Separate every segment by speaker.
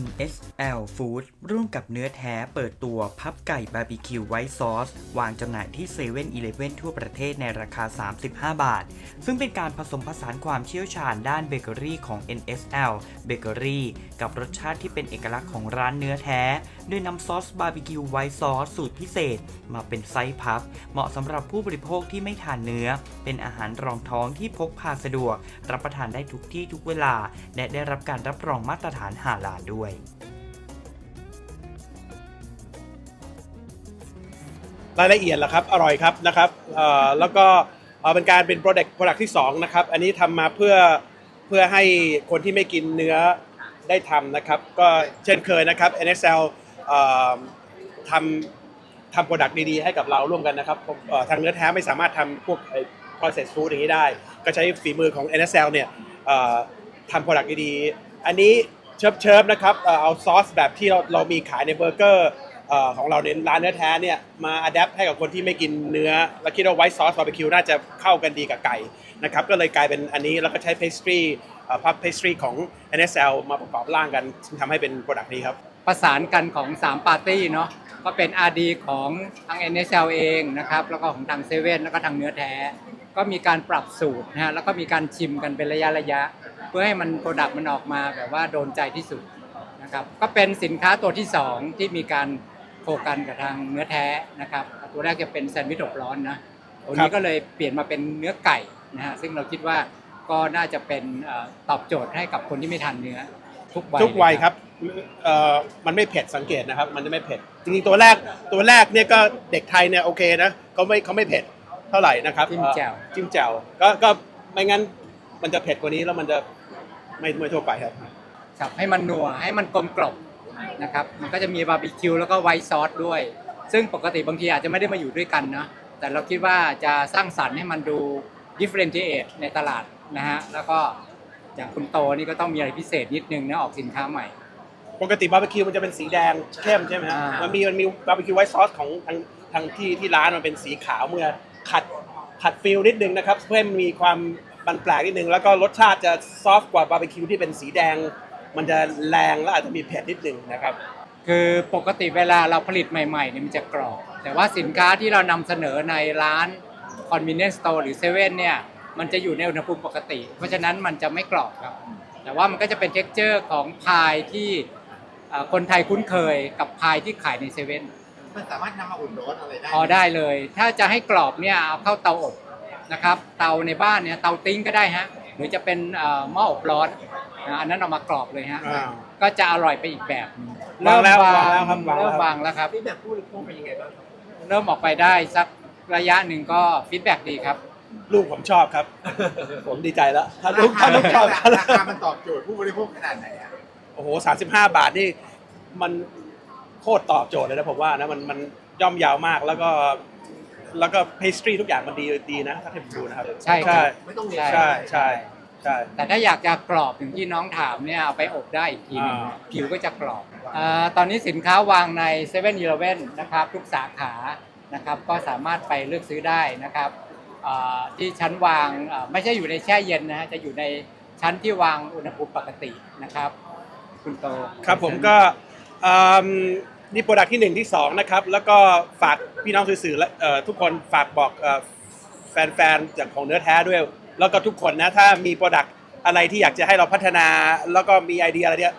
Speaker 1: NSL Food ร่วมกับเนื้อแท้เปิดตัวพับไก่บาร์บีคิวไวท์ซอส วางจำหน่ายที่7 e เ e ่ e อีเลทั่วประเทศในราคา 35 บาท ซึ่งเป็นการผสมผสานความเชี่ยวชาญด้านเบเกอรี่ของ NSL เบเกอรี่กับรสชาติที่เป็นเอกลักษณ์ของร้านเนื้อแท้ โดยนำซอสบาร์บีคิวไวท์ซอสสูตรพิเศษ มาเป็นไซส์พับ เหมาะสำหรับผู้บริโภคที่ไม่ทานเนื้อ เป็นอาหารรองท้องที่พกพาสะดวก รับประทานได้ทุกที่ทุกเวลา และได้รับการรับรองมาตรฐานฮาลาลด้วย
Speaker 2: รายละเอียดล่ะครับอร่อยครับนะครับแล้วก็เป็นการเป็น product product ที่2นะครับอันนี้ทำมาเพื่อเพื่อให้คนที่ไม่กินเนื้อได้ทำนะครับ ก็เช่นเคยนะครับ NSL ทำทำ product ดีๆให้กับเราร่วมกันนะครับทางเนื้อแท้ไม่สามารถทำพวกไอ้ process food อย่างนี้ได้ ก็ใช้ฝีมือของ NSL เนี่ยทำ product ดีๆ อันนี้ เชิฟเชิฟนะครับเอาซอสแบบที่เราเรามีขายในเบอร์เกอร์ของเราในร้านเนื้อแท้เนี่ยมาอัดแอปให้กับคนที่ไม่กินเนื้อ แล้วคิดว่าไวท์ซอสบาร์บีคิวน่าจะเข้ากันดีกับไก่นะครับก็เลยกลายเป็นอันนี้แล้วก็ใช้เพสตรีพับเพสตรีของ NSL มาประกอบร่างกันทำให้เป็นโปรดักต์นี้ครับ
Speaker 3: ประสานกันของ 3 ปาร์ตี้เนาะก็เป็น RD ของทาง NSL เองนะครับแล้วก็ของทางเซเว่นแล้วก็ทางเนื้อแท้ ก็มีการปรับสูตรนะฮะแล้วก็มีการชิมกันเป็นระยะระยะ เพื่อให้มันโปรดักต์มันออกมาแบบว่าโดนใจที่สุดนะครับก็เป็นสินค้าตัวที่ 2 ที่มีการโคกันกับทางเนื้อแท้นะครับตัวแรกจะเป็นแซนด์วิชอบร้อนนะตัว
Speaker 2: ครั
Speaker 3: นี้
Speaker 2: บ
Speaker 3: ก็เลยเปลี่ยนมาเป็นเนื้อไก่นะฮะซึ่งเราคิดว่าก็น่าจะเป็นเอ่อตอบโจทย์ให้กับคนที่ไม่ทานเนื้อทุกวัย
Speaker 2: ทุกวัย
Speaker 3: เลย
Speaker 2: ครับเอ่อมันไม่เผ็ดสังเกตนะครับ มันจะไม่เผ็ดจริงๆตัวแรกตัวแรกเนี่ยก็เด็กไทยเนี่ยโอเคนะเขาไม่เขาไม่เผ็ด เท่าไหร่นะครับ
Speaker 3: จิ้มแจ่ว
Speaker 2: เอ่อจิ้มแจ่วก็ก็ไม่งั้นมันจะเผ็ดกว่านี้แล้วมันจะไม่ไม่ทั่วไปครับ
Speaker 3: ครับให้มันนัวให้มันกลมกล่อมนะครับมันก็จะมีบาร์บีคิวแล้วก็ไวท์ซอสด้วย ซึ่งปกติบางทีอาจจะไม่ได้มาอยู่ด้วยกันนะแต่เราคิดว่าจะสร้างสรรค์ให้มันดู differentiate ในตลาดนะฮะแล้วก็อย่างคุณโตนี่ก็ต้องมีอะไรพิเศษนิดนึงนะออกสินค้าใหม่
Speaker 2: ปกติบาร์บีคิวมันจะเป็นสีแดงเข้มใช่ไหมฮะ
Speaker 3: อ่ามั
Speaker 2: มันมีมันมีบาร์บีคิวไวท์ซอสของทางทางที่ที่ร้านมันเป็นสีขาวเมื่อ ขัดขัดฟิลนิดนึงนะครับเพื่อให้มันมีความมันแปลกนิดนึงแล้วก็รสชาติจะซอฟต์กว่าบาร์บีคิวที่เป็นสีแดง มันจะแรงและอาจจะมีเผ็ดนิดนึงนะครับ
Speaker 3: คือปกติเวลาเราผลิตใหม่ๆเนี่ยมันจะกรอบ แต่ว่าสินค้าที่เรานำเสนอในร้าน convenience store หรือเซเว่นเนี่ยมันจะอยู่ในอุณหภูมิปกติ เพราะฉะนั้นมันจะไม่กรอบครับ แต่ว่ามันก็จะเป็น t e x t อร์ของพายที่เอ่อคนไทยคุ้นเคยกับพายที่ขายในเซเว่น
Speaker 4: มันสามารถนำมาอุ่นร้อนอะไรได้
Speaker 3: พอได้เลย ถ้าจะให้กรอบเนี่ยเอาเข้าเตาอบนะครับ เตาในบ้านเนี่ยเตาติ้งก็ได้ฮะหรือจะเป็นเอ่อหม้ออบร้อนนะอันนั้นเอามากรอบเลยฮะ
Speaker 2: อ่า
Speaker 3: ก็จะอร่อยไปอีกแบบหนึ่ง
Speaker 2: วางแล้ว
Speaker 3: เริ่ม
Speaker 2: วางแล้วครับวางแล้ว
Speaker 3: เริ่มวางแล้วครับ
Speaker 4: ที่แบบผู้บริโภคเป็นยังไงบ้างครับ
Speaker 3: เริ่มออกไปได้สักระยะหนึ่งก็ฟีดแบ็ดีครับ
Speaker 2: ลูกผมชอบครับ ผมดีใจแล้ว ถ้าลูกถ้าลูกชอบ
Speaker 4: ราคามันตอบโจทย์ผู้บริโภคขนาดไหนอะ
Speaker 2: โอ้โหสามสิบห้าบาทนี่ มัน โคตรตอบโจทย์เลยนะผมว่านะมันมันย่อมยาวมากแล้วก็ แล้วก็เพสตรีทุกอย่างมันดีดีนะถ้าที่ผมดูนะครับ
Speaker 3: ใช่ครับ
Speaker 4: ไม่ต้องเรียน
Speaker 3: ใช่
Speaker 2: ใช่ใช่ใช่
Speaker 3: แต่ถ้าอยากจะกรอบอย่างที่น้องถามเนี่ยเอาไปอบได้อีกทีหนึง
Speaker 2: อ่า
Speaker 3: ผิวก็จะกรอบอาตอนนี้สินค้าวางใน7 e เ e ่ e อนะครับ ทุกสาขานะครับ ก็สามารถไปเลือกซื้อได้นะครับอ่าที่ชั้นวางอ่าไม่ใช่อยู่ในแช่เย็นนะฮะจะอยู่ในชั้นที่วางอุณหภูมิปกตินะครับ คุณโต
Speaker 2: ครับผมก็อืม นี่โปรดักที่หนึ่งที่สองนะครับ แล้วก็ฝากพี่น้องสื่อๆและเอ่อทุกคนฝากบอกเอ่อแฟนๆจากของเนื้อแท้ด้วย แล้วก็ทุกคนนะ ถ้ามีโปรดักอะไรที่อยากจะให้เราพัฒนา แล้วก็มีไอเดียอะไรเนี้ย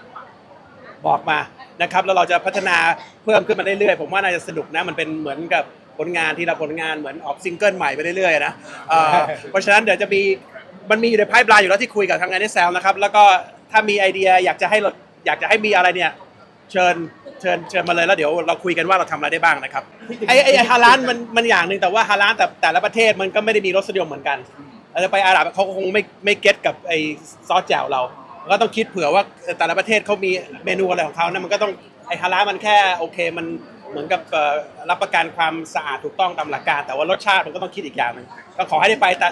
Speaker 2: บอกมานะครับ แล้วเราจะพัฒนาเพิ่มขึ้นมาเรื่อยๆ ผมว่าน่าจะสนุกนะ มันเป็นเหมือนกับผลงานที่เราผลงานเหมือนออกซิงเกิลใหม่ไปเรื่อยๆนะเอ่อเพราะฉะนั้นเดี๋ยวจะมีมันมีอยู่ในไพ่ปลายอยู่แล้วที่คุยกับทาง n s l นะครับ แล้วก็ถ้ามีไอเดียอยากจะให้เราอยากจะให้มีอะไรเนี่ย เชิญเชิญเชิญมาเลยแล้วเดี๋ยวเราคุยกันว่าเราทำอะไรได้บ้างนะครับไอ้ไอ้ไอ้ฮาลานมันมันอย่างหนึ่งแต่ว่าฮาลานแต่แต่ละประเทศมันก็ไม่ได้มีรสนิยมเหมือนกันอาจจะไปอาหรับเขาก็คงไม่ไม่เก็ตกับไอ้ซอสแจ่วเรา ก็ต้องคิดเผื่อว่าแต่ละประเทศเขามีเมนูอะไรของเขานะมันก็ต้องไอ้ฮาลานมันแค่โอเคมันเหมือนกับเอ่อรับประกันความสะอาดถูกต้องตามหลักการ แต่ว่ารสชาติมันก็ต้องคิดอีกอย่างหนึ่งก็ขอให้ได้ไปแต่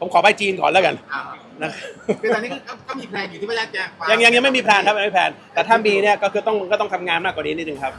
Speaker 2: ผมขอไปจีนก่อนแล้วกัน
Speaker 4: อ่า
Speaker 2: นะ
Speaker 4: คือตอนนี้ก็ก็ก็มีแพลนอยู่ที่ว่าจะ
Speaker 2: ยังยังยังไม่มีแพลนครับยังไม่มีแพลนแต่ถ้ามีเนี่ยก็คือต้องก็ต้องทำงานมากกว่านี้นิดนึงครับ